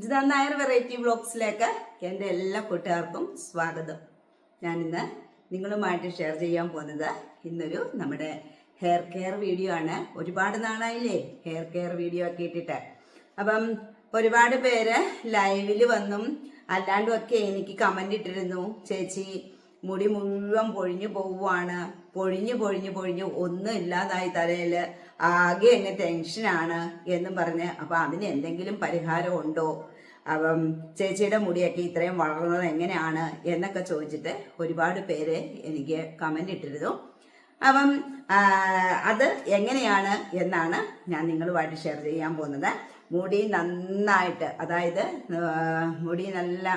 Jitha Nair variety ബ്ലോഗ്സിലേക്ക് എന്റെ എല്ലാ കൂട്ടുകാർക്കും സ്വാഗതം. ഞാനിന്ന് നിങ്ങളുമായിട്ട് ഷെയർ ചെയ്യാൻ പോകുന്നത് ഇന്നൊരു നമ്മുടെ ഹെയർ കെയർ വീഡിയോ ആണ്. ഒരുപാട് നാളായില്ലേ ഹെയർ കെയർ വീഡിയോ ഒക്കെ ഇട്ടിട്ട്. അപ്പം ഒരുപാട് പേര് ലൈവിൽ വന്നും അല്ലാണ്ടും ഒക്കെ എനിക്ക് കമന്റ് ഇട്ടിരുന്നു. ചേച്ചി മുടി മുഴുവൻ പൊഴിഞ്ഞു പോവുകയാണ് പൊഴിഞ്ഞു പൊഴിഞ്ഞു പൊഴിഞ്ഞു ഒന്നും ഇല്ലാതായി തലയിൽ ആകെ എന്നെ ടെൻഷനാണ് എന്നും പറഞ്ഞ് അപ്പം അതിന് എന്തെങ്കിലും പരിഹാരം ഉണ്ടോ? അപ്പം ചേച്ചിയുടെ മുടിയൊക്കെ ഇത്രയും വളർന്നത് എങ്ങനെയാണ് എന്നൊക്കെ ചോദിച്ചിട്ട് ഒരുപാട് പേര് എനിക്ക് കമന്റ് ഇട്ടിരുന്നു. അപ്പം അത് എങ്ങനെയാണ് എന്നാണ് ഞാൻ നിങ്ങളുമായിട്ട് ഷെയർ ചെയ്യാൻ പോകുന്നത്. മുടി നന്നായിട്ട് അതായത് മുടി നല്ല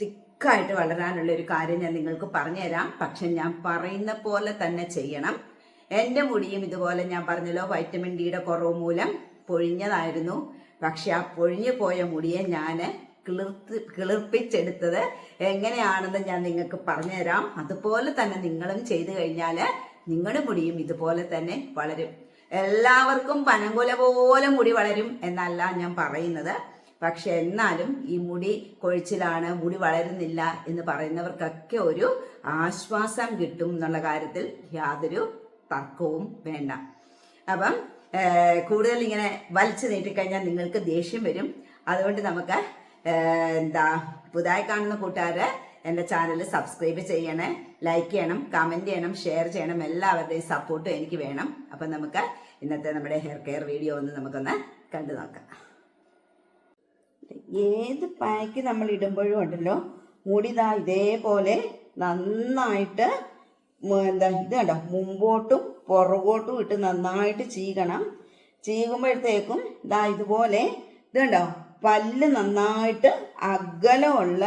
തിക്കായിട്ട് വളരാനുള്ള ഒരു കാര്യം ഞാൻ നിങ്ങൾക്ക് പറഞ്ഞുതരാം. പക്ഷെ ഞാൻ പറയുന്ന പോലെ തന്നെ ചെയ്യണം. എന്റെ മുടിയും ഇതുപോലെ ഞാൻ പറഞ്ഞല്ലോ വൈറ്റമിൻ ഡിയുടെ കുറവ് മൂലം പൊഴിഞ്ഞതായിരുന്നു. പക്ഷെ ആ പൊഴിഞ്ഞു പോയ മുടിയെ ഞാൻ കിളിർത്ത് കിളിർപ്പിച്ചെടുത്തത് എങ്ങനെയാണെന്ന് ഞാൻ നിങ്ങൾക്ക് പറഞ്ഞുതരാം. അതുപോലെ തന്നെ നിങ്ങളും ചെയ്തു കഴിഞ്ഞാൽ നിങ്ങളുടെ മുടിയും ഇതുപോലെ തന്നെ വളരും. എല്ലാവർക്കും പനങ്കുല പോലെ മുടി വളരും എന്നല്ല ഞാൻ പറയുന്നത്. പക്ഷെ എന്നാലും ഈ മുടി കൊഴിച്ചിലാണ് മുടി വളരുന്നില്ല എന്ന് പറയുന്നവർക്കൊക്കെ ഒരു ആശ്വാസം കിട്ടും എന്നുള്ള കാര്യത്തിൽ യാതൊരു തർക്കവും വേണ്ട. അപ്പം കൂടുതൽ ഇങ്ങനെ വലിച്ചു നീട്ടിക്കഴിഞ്ഞാൽ നിങ്ങൾക്ക് ദേഷ്യം വരും. അതുകൊണ്ട് നമുക്ക് എന്താ പുതുതായി കാണുന്ന കൂട്ടുകാര് എന്റെ ചാനൽ സബ്സ്ക്രൈബ് ചെയ്യണേ. ലൈക്ക് ചെയ്യണം കമന്റ് ചെയ്യണം ഷെയർ ചെയ്യണം. എല്ലാവരുടെയും സപ്പോർട്ടും എനിക്ക് വേണം. അപ്പം നമുക്ക് ഇന്നത്തെ നമ്മുടെ ഹെയർ കെയർ വീഡിയോ ഒന്ന് നമുക്കൊന്ന് കണ്ടു നോക്കാം. ഏത് പാക്ക് നമ്മൾ ഇടുമ്പോഴും ഉണ്ടല്ലോ മുടി ദാ ഇതേപോലെ നന്നായിട്ട് എന്താ ഇത് കണ്ടോ? മുമ്പോട്ടും പുറകോട്ടും ഇട്ട് നന്നായിട്ട് ചീകണം. ചീകുമ്പോഴത്തേക്കും ഇതാ ഇതുപോലെ ഇത് കണ്ടോ? പല്ല് നന്നായിട്ട് അകലമുള്ള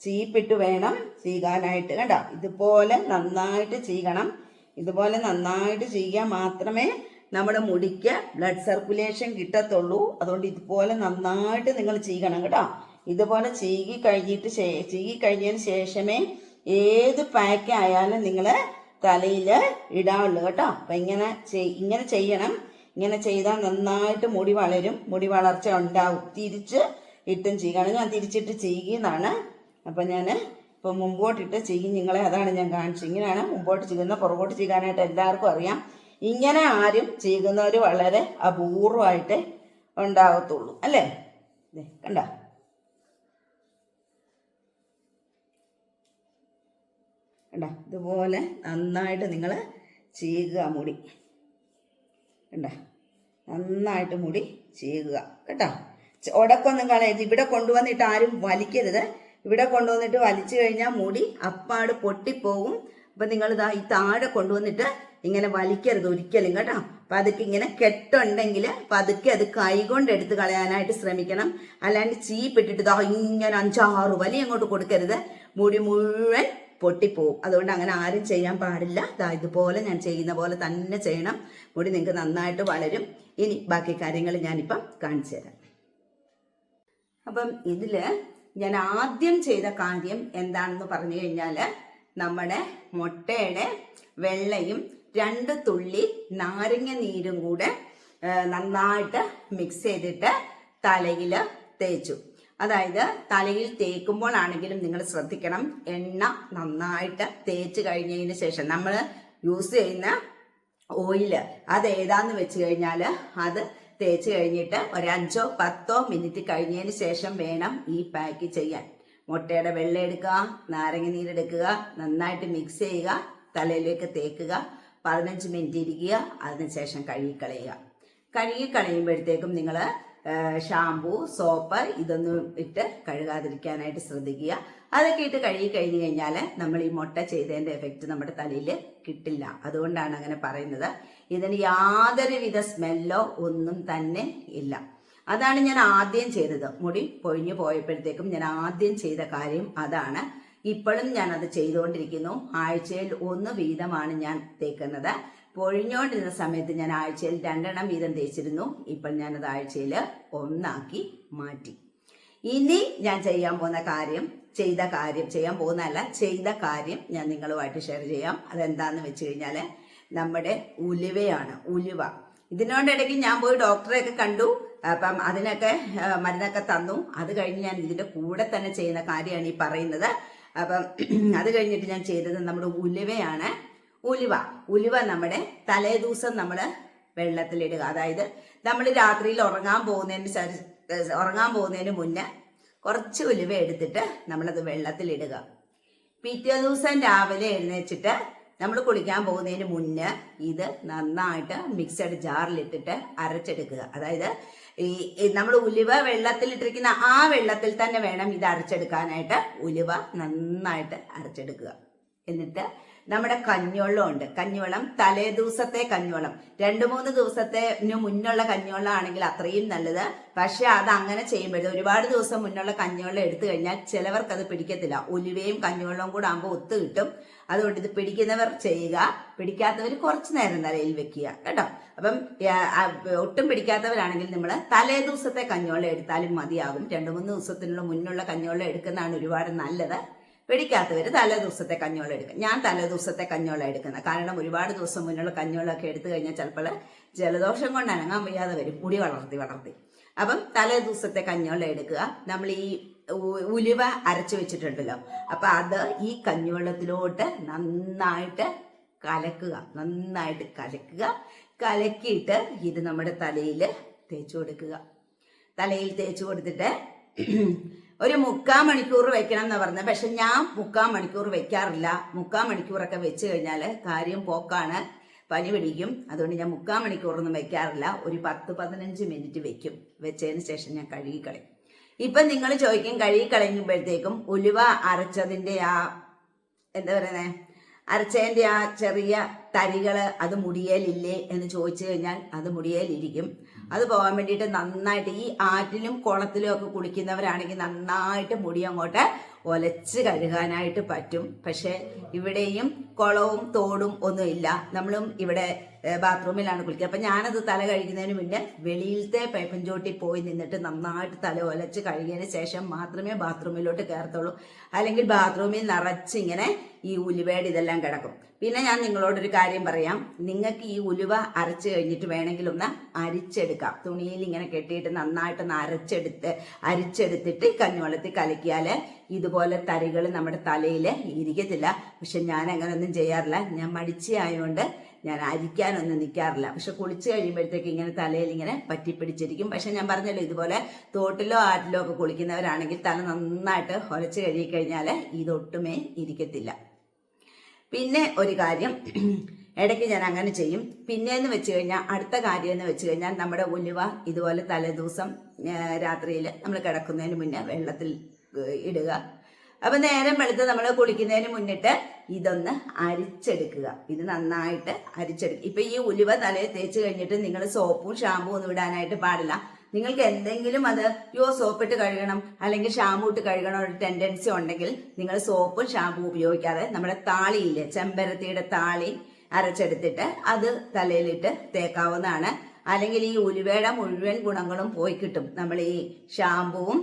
ചീപ്പിട്ട് വേണം ചീകാനായിട്ട്. കണ്ടോ? ഇതുപോലെ നന്നായിട്ട് ചീകണം. ഇതുപോലെ നന്നായിട്ട് ചെയ്യാൻ മാത്രമേ നമ്മുടെ മുടിക്ക് ബ്ലഡ് സർക്കുലേഷൻ കിട്ടത്തുള്ളൂ. അതുകൊണ്ട് ഇതുപോലെ നന്നായിട്ട് നിങ്ങൾ ചെയ്യണം കേട്ടോ? ഇതുപോലെ ചീകി കഴിഞ്ഞിട്ട് ചീകി കഴിഞ്ഞതിന് ശേഷമേ ഏത് പാക്ക് ആയാലും നിങ്ങൾ തലയിൽ ഇടാവുള്ളൂ കേട്ടോ. അപ്പം ഇങ്ങനെ ഇങ്ങനെ ചെയ്യണം. ഇങ്ങനെ ചെയ്താൽ നന്നായിട്ട് മുടി വളരും. മുടി വളർച്ച ഉണ്ടാവും. തിരിച്ച് ഇട്ടും ചെയ്യുകയാണ് ഞാൻ തിരിച്ചിട്ട് ചെയ്യുന്നതാണ്. അപ്പം ഞാൻ ഇപ്പോൾ മുമ്പോട്ടിട്ട് ചെയ്യും. നിങ്ങളെ അതാണ് ഞാൻ കാണിച്ചത്. ഇങ്ങനെയാണ് മുമ്പോട്ട് ചെയ്യുന്ന പുറകോട്ട് ചെയ്യാനായിട്ട് എല്ലാവർക്കും അറിയാം. ഇങ്ങനെ ആരും ചെയ്യുന്നവർ വളരെ അപൂർവമായിട്ട് ഉണ്ടാകത്തുള്ളൂ അല്ലേ? കണ്ടോ? കണ്ടോ? ഇതുപോലെ നന്നായിട്ട് നിങ്ങൾ ചെയ്യുക മുടി. കണ്ടോ? നന്നായിട്ട് മുടി ചെയ്യുക കേട്ടോ? ഉടക്കൊന്നും കളയരുത്. ഇവിടെ കൊണ്ടുവന്നിട്ട് ആരും വലിക്കരുത്. ഇവിടെ കൊണ്ടുവന്നിട്ട് വലിച്ചു കഴിഞ്ഞാൽ മുടി അപ്പാട് പൊട്ടിപ്പോകും. അപ്പം നിങ്ങൾ ഇതാ ഈ താഴെ കൊണ്ടുവന്നിട്ട് ഇങ്ങനെ വലിക്കരുത് ഒരിക്കലും. കേട്ടോ? പതുക്കെ ഇങ്ങനെ കെട്ടുണ്ടെങ്കിൽ പതുക്കെ അത് കൈകൊണ്ട് എടുത്ത് കളയാനായിട്ട് ശ്രമിക്കണം. അല്ലാണ്ട് ചീപ്പിട്ടിട്ട് ഇതാ ഇങ്ങനെ അഞ്ചാറ് വലി അങ്ങോട്ട് കൊടുക്കരുത്. മുടി മുഴുവൻ പൊട്ടിപ്പോവും. അതുകൊണ്ട് അങ്ങനെ ആരും ചെയ്യാൻ പാടില്ല. ഇതാ ഇതുപോലെ ഞാൻ ചെയ്യുന്ന പോലെ തന്നെ ചെയ്യണം. മുടി നിങ്ങൾക്ക് നന്നായിട്ട് വളരും. ഇനി ബാക്കി കാര്യങ്ങൾ ഞാനിപ്പം കാണിച്ചു തരാം. അപ്പം ഇതിൽ ഞാൻ ആദ്യം ചെയ്ത കാര്യം എന്താണെന്ന് പറഞ്ഞു കഴിഞ്ഞാൽ നമ്മുടെ മുട്ടയുടെ വെള്ളയും രണ്ട് തുള്ളി നാരങ്ങ നീരും കൂടെ നന്നായിട്ട് മിക്സ് ചെയ്തിട്ട് തലയിൽ തേച്ചു. അതായത് തലയിൽ തേക്കുമ്പോൾ ആണെങ്കിലും നിങ്ങൾ ശ്രദ്ധിക്കണം. എണ്ണ നന്നായിട്ട് തേച്ച് കഴിഞ്ഞതിന് ശേഷം നമ്മൾ യൂസ് ചെയ്യുന്ന ഓയിൽ അത് ഏതാന്ന് വെച്ച് കഴിഞ്ഞാൽ അത് തേച്ച് കഴിഞ്ഞിട്ട് ഒരു അഞ്ചോ പത്തോ മിനിറ്റ് കഴിഞ്ഞതിന് ശേഷം വേണം ഈ പാക്ക് ചെയ്യാൻ. മുട്ടയുടെ വെള്ളം എടുക്കുക നാരങ്ങ നീരെടുക്കുക നന്നായിട്ട് മിക്സ് ചെയ്യുക തലയിലേക്ക് തേക്കുക പതിനഞ്ച് മിനിറ്റ് ഇരിക്കുക അതിനുശേഷം കഴുകിക്കളയുക കഴുകി കളയുമ്പോഴത്തേക്കും നിങ്ങൾ ഷാമ്പു സോപ്പ് ഇതൊന്നും ഇട്ട് കഴുകാതിരിക്കാനായിട്ട് ശ്രദ്ധിക്കുക. അതൊക്കെ ഇട്ട് കഴുകി കഴിഞ്ഞു കഴിഞ്ഞാൽ നമ്മൾ ഈ മുട്ട ചെയ്തതിന്റെ എഫക്റ്റ് നമ്മുടെ തലയിൽ കിട്ടില്ല. അതുകൊണ്ടാണ് അങ്ങനെ പറയുന്നത്. ഇതിന് യാതൊരുവിധ സ്മെല്ലോ ഒന്നും തന്നെ ഇല്ല. അതാണ് ഞാൻ ആദ്യം ചെയ്തത്. മുടി പൊഴിഞ്ഞു പോയപ്പോഴത്തേക്കും ഞാൻ ആദ്യം ചെയ്ത കാര്യം അതാണ്. ഇപ്പോഴും ഞാൻ അത് ചെയ്തുകൊണ്ടിരിക്കുന്നു. ആഴ്ചയിൽ ഒന്ന് വീതമാണ് ഞാൻ തേക്കുന്നത്. പൊഴിഞ്ഞുകൊണ്ടിരുന്ന സമയത്ത് ഞാൻ ആഴ്ചയിൽ രണ്ടെണ്ണം വീതം തേച്ചിരുന്നു. ഇപ്പോൾ ഞാനത് ആഴ്ചയിൽ ഒന്നാക്കി മാറ്റി. ഇനി ഞാൻ ചെയ്യാൻ പോകുന്ന കാര്യം ചെയ്ത കാര്യം ചെയ്യാൻ പോകുന്നതല്ല ചെയ്ത കാര്യം ഞാൻ നിങ്ങളുമായിട്ട് ഷെയർ ചെയ്യാം. അതെന്താന്ന് വെച്ച് കഴിഞ്ഞാൽ നമ്മുടെ ഉലുവയാണ് ഉലുവ. ഇതിനോടിടയ്ക്ക് ഞാൻ പോയി ഡോക്ടറെയൊക്കെ കണ്ടു. അപ്പം അതിനൊക്കെ മരുന്നൊക്കെ തന്നു. അത് കഴിഞ്ഞ് ഞാൻ ഇതിന്റെ കൂടെ തന്നെ ചെയ്യുന്ന കാര്യമാണ് ഈ പറയുന്നത്. അപ്പം അത് കഴിഞ്ഞിട്ട് ഞാൻ ചെയ്തത് നമ്മുടെ ഉലുവയാണ്. ഉലുവ. ഉലുവ നമ്മുടെ തലേദിവസം നമ്മൾ വെള്ളത്തിലിടുക. അതായത് നമ്മൾ രാത്രിയിൽ ഉറങ്ങാൻ പോകുന്നതിന് ഉറങ്ങാൻ പോകുന്നതിന് മുന്നേ കുറച്ച് ഉലുവ എടുത്തിട്ട് നമ്മളത് വെള്ളത്തിലിടുക. പിറ്റേ ദിവസം രാവിലെ എഴുന്നേച്ചിട്ട് നമ്മൾ കുളിക്കാൻ പോകുന്നതിന് മുന്നേ ഇത് നന്നായിട്ട് മിക്സഡ് ജാറിലിട്ടിട്ട് അരച്ചെടുക്കുക. അതായത് ഈ നമ്മൾ ഉലുവ വെള്ളത്തിലിട്ടിരിക്കുന്ന ആ വെള്ളത്തിൽ തന്നെ വേണം ഇത് അരച്ചെടുക്കാനായിട്ട് ഉലുവ നന്നായിട്ട് അരച്ചെടുക്കുക. എന്നിട്ട് നമ്മുടെ കഞ്ഞോളം ഉണ്ട് കഞ്ഞോളം തലേ ദിവസത്തെ കഞ്ഞോളം രണ്ടു മൂന്ന് ദിവസത്തിന് മുന്നുള്ള കഞ്ഞോളം ആണെങ്കിൽ അത്രയും നല്ലത്. പക്ഷെ അത് അങ്ങനെ ചെയ്യുമ്പോഴേ ഒരുപാട് ദിവസം മുന്നുള്ള കഞ്ഞോളം എടുത്തു കഴിഞ്ഞാൽ ചിലവർക്ക് അത് പിടിക്കത്തില്ല. ഒലിവയും കഞ്ഞോളവും കൂടെ ആകുമ്പോൾ ഒത്തു കിട്ടും. അതുകൊണ്ട് ഇത് പിടിക്കുന്നവർ ചെയ്യുക. പിടിക്കാത്തവർ കുറച്ച് നേരം തലയിൽ വെക്കുക. കേട്ടോ? അപ്പം ഒട്ടും പിടിക്കാത്തവരാണെങ്കിൽ നമ്മൾ തലേ ദിവസത്തെ കഞ്ഞോളം എടുത്താലും മതിയാകും. രണ്ടു മൂന്ന് ദിവസത്തിനുള്ള മുന്നുള്ള കഞ്ഞോളം എടുക്കുന്നതാണ് ഒരുപാട് നല്ലത്. പിടിക്കാത്തവർ തലേ ദിവസത്തെ കഞ്ഞോളം എടുക്കും. ഞാൻ തലേ ദിവസത്തെ കഞ്ഞോളം എടുക്കുന്നത് കാരണം ഒരുപാട് ദിവസം മുന്നുള്ള കഞ്ഞോളമൊക്കെ എടുത്തു കഴിഞ്ഞാൽ ചിലപ്പോൾ ജലദോഷം കൊണ്ട് അനങ്ങാൻ വയ്യാതെ വരും. മുടി വളർത്തി വളർത്തി. അപ്പം തലേ ദിവസത്തെ കഞ്ഞോളം എടുക്കുക. നമ്മൾ ഈ ഉലുവ അരച്ചു വെച്ചിട്ടുണ്ടല്ലോ. അപ്പം അത് ഈ കഞ്ഞിവെള്ളത്തിലോട്ട് നന്നായിട്ട് കലക്കുക. നന്നായിട്ട് കലക്കുക. കലക്കിയിട്ട് ഇത് നമ്മുടെ തലയിൽ തേച്ചു കൊടുക്കുക. തലയിൽ തേച്ചു കൊടുത്തിട്ട് ഒരു മുക്കാൽ മണിക്കൂർ വെക്കണം എന്ന് പറഞ്ഞത്. പക്ഷെ ഞാൻ മുക്കാൽ മണിക്കൂർ വെക്കാറില്ല. മുക്കാൽ മണിക്കൂറൊക്കെ വെച്ച് കഴിഞ്ഞാൽ കാര്യം പോക്കാണ്. പനി പിടിക്കും. അതുകൊണ്ട് ഞാൻ മുക്കാൽ മണിക്കൂറൊന്നും വെക്കാറില്ല. ഒരു പത്ത് പതിനഞ്ച് മിനിറ്റ് വെക്കും. വെച്ചതിന് ശേഷം ഞാൻ കഴുകിക്കളയും ഇപ്പം നിങ്ങൾ ചോദിക്കും കഴുകിക്കളയുമ്പോഴത്തേക്കും ഉലുവ അരച്ചതിന്റെ ആ എന്താ പറയുന്നത് അരച്ചതിന്റെ ആ ചെറിയ തരികൾ അത് മുടിയേലില്ലേ എന്ന് ചോദിച്ചു കഴിഞ്ഞാൽ അത് മുടിയേലിരിക്കും. അത് പോകാൻ വേണ്ടിയിട്ട് നന്നായിട്ട് ഈ ആറ്റിലും കുളത്തിലും ഒക്കെ കുളിക്കുന്നവരാണെങ്കിൽ നന്നായിട്ട് മുടി അങ്ങോട്ട് ഒലച്ച് കഴുകാനായിട്ട് പറ്റും. പക്ഷെ ഇവിടെയും കുളവും തോടും ഒന്നുമില്ല. നമ്മളും ഇവിടെ ബാത്റൂമിലാണ് കുളിക്കുക. അപ്പം ഞാനത് തല കഴുകുന്നതിന് മുന്നേ വെളിയിലത്തെ പൈപ്പൻ ചോട്ടിൽ പോയി നിന്നിട്ട് നന്നായിട്ട് തല ഒലച്ച് കഴുകിയതിന് ശേഷം മാത്രമേ ബാത്റൂമിലോട്ട് കയറത്തുള്ളൂ. അല്ലെങ്കിൽ ബാത്റൂമിൽ നിറച്ച് ഇങ്ങനെ ഈ ഉലുവയുടെ ഇതെല്ലാം കിടക്കും. പിന്നെ ഞാൻ നിങ്ങളോടൊരു കാര്യം പറയാം. നിങ്ങൾക്ക് ഈ ഉലുവ അരച്ച് കഴിഞ്ഞിട്ട് വേണമെങ്കിൽ ഒന്ന് അരിച്ചെടുക്കാം. തുണിയിൽ ഇങ്ങനെ കെട്ടിയിട്ട് നന്നായിട്ട് നന്നായിട്ടൊന്ന് അരച്ചെടുത്ത് അരിച്ചെടുത്തിട്ട് കഞ്ഞുവെള്ളത്തിൽ കലക്കിയാൽ ഇതുപോലെ തരികൾ നമ്മുടെ തലയിൽ ഇരിക്കത്തില്ല. പക്ഷെ ഞാൻ അങ്ങനെയൊന്നും ചെയ്യാറില്ല. ഞാൻ മടിച്ചയായതുകൊണ്ട് ഞാൻ അരിക്കാനൊന്നും നിൽക്കാറില്ല പക്ഷെ കുളിച്ച് കഴിയുമ്പോഴത്തേക്ക് ഇങ്ങനെ തലയിൽ ഇങ്ങനെ പറ്റിപ്പിടിച്ചിരിക്കും. പക്ഷെ ഞാൻ പറഞ്ഞല്ലോ ഇതുപോലെ തോട്ടിലോ ആറ്റിലോ ഒക്കെ കുളിക്കുന്നവരാണെങ്കിൽ തല നന്നായിട്ട് ഒലച്ച് കഴുകിക്കഴിഞ്ഞാൽ ഇതൊട്ടുമേ ഇരിക്കത്തില്ല. പിന്നെ ഒരു കാര്യം ഇടയ്ക്ക് ഞാൻ അങ്ങനെ ചെയ്യും. പിന്നെയെന്ന് വെച്ച് കഴിഞ്ഞാൽ അടുത്ത കാര്യം എന്ന് വെച്ച് കഴിഞ്ഞാൽ നമ്മുടെ ഉലുവ ഇതുപോലെ തലേദിവസം രാത്രിയിൽ നമ്മൾ കിടക്കുന്നതിന് മുന്നേ വെള്ളത്തിൽ ഇടുക. അപ്പൊ നേരം വെളുത്ത് നമ്മൾ കുളിക്കുന്നതിന് മുന്നിട്ട് ഇതൊന്ന് അരിച്ചെടുക്കുക. ഇത് നന്നായിട്ട് അരിച്ചെടുക്കുക. ഇപ്പൊ ഈ ഉലുവ തലയിൽ തേച്ച് കഴിഞ്ഞിട്ട് നിങ്ങൾ സോപ്പും ഷാമ്പും ഒന്നും ഇടാനായിട്ട് പാടില്ല. നിങ്ങൾക്ക് എന്തെങ്കിലും അത് യോ സോപ്പിട്ട് കഴുകണം അല്ലെങ്കിൽ ഷാമ്പു ഇട്ട് കഴുകണം ഒരു ടെൻഡൻസി ഉണ്ടെങ്കിൽ നിങ്ങൾ സോപ്പും ഷാമ്പും ഉപയോഗിക്കാതെ നമ്മുടെ താളിയില്ലേ ചെമ്പരത്തിയുടെ താളി അരച്ചെടുത്തിട്ട് അത് തലയിലിട്ട് തേക്കാവുന്നതാണ്. അല്ലെങ്കിൽ ഈ ഉലുവയുടെ മുഴുവൻ ഗുണങ്ങളും പോയി കിട്ടും. നമ്മൾ ഈ ഷാമ്പുവും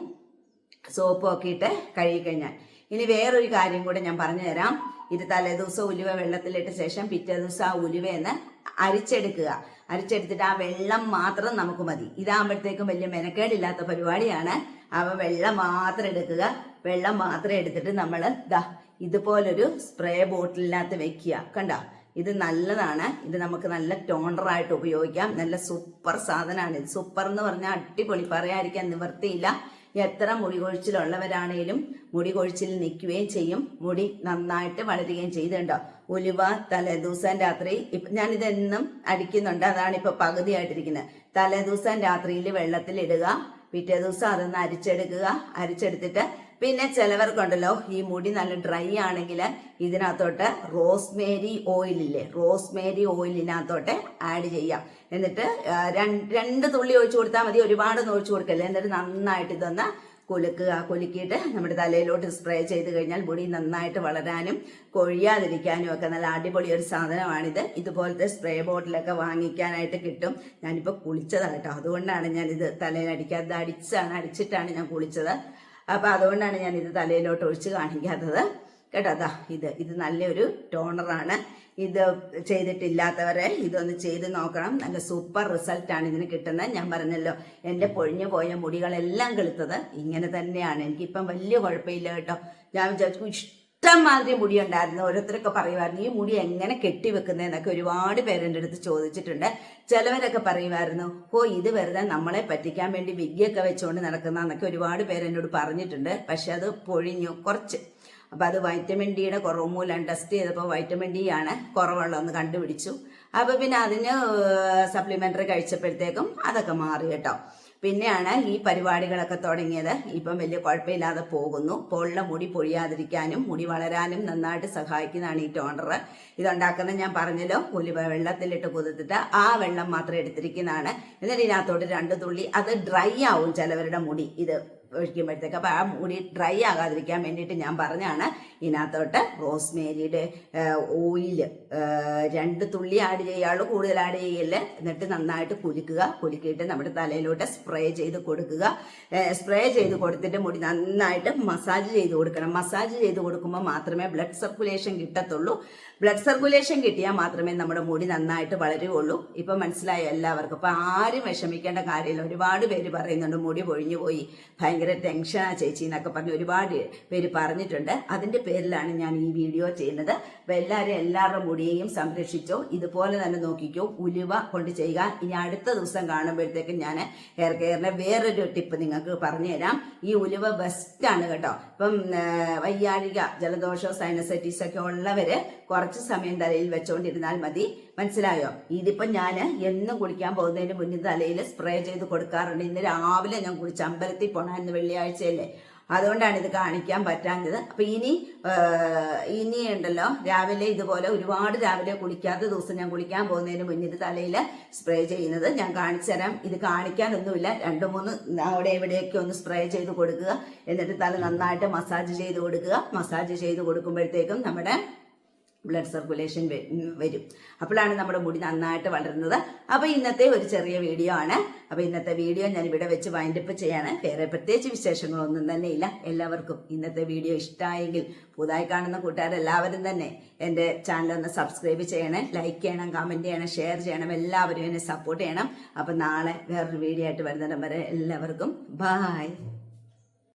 സോപ്പും ഒക്കെ ഇട്ട് കഴുകിക്കഴിഞ്ഞാൽ. ഇനി വേറൊരു കാര്യം കൂടെ ഞാൻ പറഞ്ഞു തരാം. ഇത് തലേദിവസം ഉലുവ വെള്ളത്തിലിട്ട ശേഷം പിറ്റേ ദിവസം ആ ഉലുവയെന്ന് അരിച്ചെടുക്കുക. അരിച്ചെടുത്തിട്ട് ആ വെള്ളം മാത്രം നമുക്ക് മതി. ഇതാകുമ്പോഴത്തേക്കും വലിയ മെനക്കേടില്ലാത്ത പരിപാടിയാണ്. അവ വെള്ളം മാത്രം എടുക്കുക. വെള്ളം മാത്രം എടുത്തിട്ട് നമ്മൾ ദാ ഇതുപോലൊരു സ്പ്രേ ബോട്ടിലിനകത്ത് വെക്കുക. കണ്ട? ഇത് നല്ലതാണ്. ഇത് നമുക്ക് നല്ല ടോണറായിട്ട് ഉപയോഗിക്കാം. നല്ല സൂപ്പർ സാധനമാണ്. ഇത് സൂപ്പർ എന്ന് പറഞ്ഞാൽ അടിപൊളി. പറയാതിരിക്കാൻ നിവർത്തിയില്ല എത്ര മുടി കൊഴിച്ചിലുള്ളവരാണേലും മുടി കൊഴിച്ചിൽ നിൽക്കുകയും ചെയ്യും. മുടി നന്നായിട്ട് വളരുകയും ചെയ്തുണ്ടോ? ഉലുവ തലേദിവസം രാത്രി. ഇപ്പം ഞാനിതെന്നും അടിക്കുന്നുണ്ട്. അതാണ് ഇപ്പൊ പകുതിയായിട്ടിരിക്കുന്നത് തലേദിവസം രാത്രിയിൽ വെള്ളത്തിലിടുക. പിറ്റേ ദിവസം അതൊന്ന് അരിച്ചെടുക്കുക. അരിച്ചെടുത്തിട്ട് പിന്നെ ചിലവർക്കുണ്ടല്ലോ ഈ മുടി നല്ല ഡ്രൈ ആണെങ്കിൽ ഇതിനകത്തോട്ട് റോസ്മേരി ഓയിലില്ലേ റോസ്മേരി ഓയിലിനകത്തോട്ട് ആഡ് ചെയ്യാം. എന്നിട്ട് രണ്ട് തുള്ളി ഒഴിച്ചു കൊടുത്താൽ മതി ഒരുപാട് ഒഴിച്ചു കൊടുക്കല്ലേ. എന്നിട്ട് നന്നായിട്ട് ഇതൊന്ന് കുലുക്കുക കുലുക്കിയിട്ട് നമ്മുടെ തലയിലോട്ട് സ്പ്രേ ചെയ്ത് കഴിഞ്ഞാൽ മുടി നന്നായിട്ട് വളരാനും കൊഴിയാതിരിക്കാനും ഒക്കെ നല്ല അടിപൊളി ഒരു സാധനമാണിത്. ഇതുപോലത്തെ സ്പ്രേ ബോട്ടിലൊക്കെ വാങ്ങിക്കാനായിട്ട് കിട്ടും. ഞാനിപ്പോൾ കുളിച്ചതാണ് കേട്ടോ. അതുകൊണ്ടാണ് ഞാനിത് തലയിൽ അടിക്കാതെ അടിച്ചാണ് അടിച്ചിട്ടാണ് ഞാൻ കുളിച്ചത്. അപ്പോൾ അതുകൊണ്ടാണ് ഞാൻ ഇത് തലയിലോട്ട് ഒഴിച്ച് കാണിക്കാത്തത്. കേട്ടോ അതാ ഇത്. ഇത് നല്ലൊരു ടോണറാണ് ഇത് ചെയ്തിട്ടില്ലാത്തവരെ ഇതൊന്ന് ചെയ്ത് നോക്കണം. നല്ല സൂപ്പർ റിസൾട്ടാണ് ഇതിന് കിട്ടുന്നത്. ഞാൻ പറഞ്ഞല്ലോ എന്റെ പൊഴിഞ്ഞു പോയ മുടികളെല്ലാം കെളുത്തത് ഇങ്ങനെ തന്നെയാണ്. എനിക്കിപ്പം വലിയ കുഴപ്പമില്ല കേട്ടോ. ഞാൻ വിചാരിച്ചു ഇഷ്ടം മാതിരി മുടി ഉണ്ടായിരുന്നു ഓരോരുത്തരൊക്കെ പറയുമായിരുന്നു ഈ മുടി എങ്ങനെ കെട്ടി കെട്ടിവെക്കുന്നതെന്നൊക്കെ ഒരുപാട് പേര് എന്റെ അടുത്ത് ചോദിച്ചിട്ടുണ്ട്. ചിലവരൊക്കെ പറയുമായിരുന്നു ഓ ഇത് വെറുതെ നമ്മളെ പറ്റിക്കാൻ വേണ്ടി വിഗ്ഗിയൊക്കെ വെച്ചുകൊണ്ട് നടക്കുന്നതെന്നൊക്കെ ഒരുപാട് പേര് എന്നോട് പറഞ്ഞിട്ടുണ്ട്. പക്ഷെ അത് പൊഴിഞ്ഞു കുറച്ച്. അപ്പം അത് വൈറ്റമിൻ ഡിയുടെ കുറവ് മൂലം ടെസ്റ്റ് ചെയ്തപ്പോൾ വൈറ്റമിൻ ഡി ആണ് കുറവുള്ളതെന്ന് കണ്ടുപിടിച്ചു. അപ്പോൾ പിന്നെ അതിന് സപ്ലിമെന്ററി കഴിച്ചപ്പോഴത്തേക്കും അതൊക്കെ മാറി കേട്ടോ. പിന്നെയാണ് ഈ പരിപാടികളൊക്കെ തുടങ്ങിയത്. ഇപ്പം വലിയ കുഴപ്പമില്ലാതെ പോകുന്നു. പൊള്ള മുടി പൊഴിയാതിരിക്കാനും മുടി വളരാനും നന്നായിട്ട് സഹായിക്കുന്നതാണ് ഈ ടോണർ ഇതുണ്ടാക്കുന്നത് ഞാൻ പറഞ്ഞല്ലോ ഉലുവ വെള്ളത്തിലിട്ട് കുതിർത്തിട്ട് ആ വെള്ളം മാത്രം എടുത്തിരിക്കുന്നതാണ്. എന്നിട്ട് ഇതിനകത്തോട്ട് രണ്ട് തുള്ളി അത് ഡ്രൈ ആവും ചിലവരുടെ മുടി. ഇത് ഒഴിക്കുമ്പോഴത്തേക്ക് അപ്പോൾ ആ മുടി ഡ്രൈ ആകാതിരിക്കാൻ വേണ്ടിയിട്ട് ഞാൻ പറഞ്ഞാണ് ഇതിനകത്തോട്ട് റോസ്മേരിയുടെ ഓയിൽ രണ്ട് തുള്ളി ആഡ് ചെയ്യാവുള്ളൂ കൂടുതൽ ആഡ് ചെയ്യല്ല. എന്നിട്ട് നന്നായിട്ട് കുലുക്കുക. കുലുക്കിയിട്ട് നമ്മുടെ തലയിലോട്ട് സ്പ്രേ ചെയ്ത് കൊടുക്കുക. സ്പ്രേ ചെയ്ത് കൊടുത്തിട്ട് മുടി നന്നായിട്ട് മസാജ് ചെയ്ത് കൊടുക്കണം. മസാജ് ചെയ്ത് കൊടുക്കുമ്പോൾ മാത്രമേ ബ്ലഡ് സർക്കുലേഷൻ കിട്ടത്തുള്ളൂ. ബ്ലഡ് സർക്കുലേഷൻ കിട്ടിയാൽ മാത്രമേ നമ്മുടെ മുടി നന്നായിട്ട് വളരുകയുള്ളൂ. ഇപ്പം മനസ്സിലായോ എല്ലാവർക്കും? അപ്പം ആരും വിഷമിക്കേണ്ട കാര്യമില്ല. ഒരുപാട് പേര് പറയുന്നുണ്ട് മുടി പൊഴിഞ്ഞു പോയി. ഭയങ്കര ടെൻഷനാ ചേച്ചി എന്നൊക്കെ പറഞ്ഞ് ഒരുപാട് പേര് പറഞ്ഞിട്ടുണ്ട്. അതിന്റെ പേരിലാണ് ഞാൻ ഈ വീഡിയോ ചെയ്യുന്നത്. അപ്പം എല്ലാവരും എല്ലാവരുടെ മുടിയെയും സംരക്ഷിച്ചോ ഇതുപോലെ തന്നെ നോക്കിക്കോ ഉലുവ കൊണ്ട് ചെയ്യുക. ഇനി അടുത്ത ദിവസം കാണുമ്പോഴത്തേക്കും ഞാൻ ഹെയർ കെയറിന്റെ വേറൊരു ടിപ്പ് നിങ്ങൾക്ക് പറഞ്ഞു തരാം ഈ ഉലുവ ബെസ്റ്റാണ് കേട്ടോ. ഇപ്പം വയ്യാഴിക ജലദോഷം സൈനസൈറ്റീസ് ഒക്കെ ഉള്ളവര് കുറച്ച് സമയം തലയിൽ വെച്ചുകൊണ്ടിരുന്നാൽ മതി. മനസ്സിലായോ? ഇതിപ്പം ഞാൻ എന്നും കുളിക്കാൻ പോകുന്നതിന് മുന്നിൽ തലയിൽ സ്പ്രേ ചെയ്ത് കൊടുക്കാറുണ്ട്. ഇന്ന് രാവിലെ ഞാൻ കുളിച്ച് അമ്പലത്തിൽ പോണ ഇന്ന് വെള്ളിയാഴ്ചയല്ലേ. അതുകൊണ്ടാണ് ഇത് കാണിക്കാൻ പറ്റാഞ്ഞത്. അപ്പൊ ഇനി ഇനി ഉണ്ടല്ലോ രാവിലെ ഇതുപോലെ ഒരുപാട് രാവിലെ കുളിക്കാത്ത ദിവസം ഞാൻ കുളിക്കാൻ പോകുന്നതിന് മുന്നിൽ തലയിൽ സ്പ്രേ ചെയ്യുന്നത് ഞാൻ കാണിച്ചു തരാം. ഇത് കാണിക്കാനൊന്നുമില്ല. രണ്ട് മൂന്ന് അവിടെ എവിടെയൊക്കെ ഒന്ന് സ്പ്രേ ചെയ്ത് കൊടുക്കുക. എന്നിട്ട് തല നന്നായിട്ട് മസാജ് ചെയ്ത് കൊടുക്കുക. മസാജ് ചെയ്ത് കൊടുക്കുമ്പോഴത്തേക്കും നമ്മുടെ ബ്ലഡ് സർക്കുലേഷൻ വരും. അപ്പോഴാണ് നമ്മുടെ മുടി നന്നായിട്ട് വളരുന്നത്. അപ്പോൾ ഇന്നത്തെ ഒരു ചെറിയ വീഡിയോ ആണ്. അപ്പോൾ ഇന്നത്തെ വീഡിയോ ഞാൻ ഇവിടെ വെച്ച് വൈൻഡപ്പ് ചെയ്യാണ്. വേറെ പ്രത്യേകിച്ച് വിശേഷങ്ങളൊന്നും തന്നെ ഇല്ല. എല്ലാവർക്കും ഇന്നത്തെ വീഡിയോ ഇഷ്ടമായെങ്കിൽ പുതുതായി കാണുന്ന കൂട്ടുകാരെല്ലാവരും തന്നെ എന്റെ ചാനൽ ഒന്ന് സബ്സ്ക്രൈബ് ചെയ്യണേ ലൈക്ക് ചെയ്യണം കമന്റ് ചെയ്യണം ഷെയർ ചെയ്യണം. എല്ലാവരും എന്നെ സപ്പോർട്ട് ചെയ്യണം. അപ്പോൾ നാളെ വേറൊരു വീഡിയോ ആയിട്ട് വരുന്നിടം വരെ എല്ലാവർക്കും ബായ്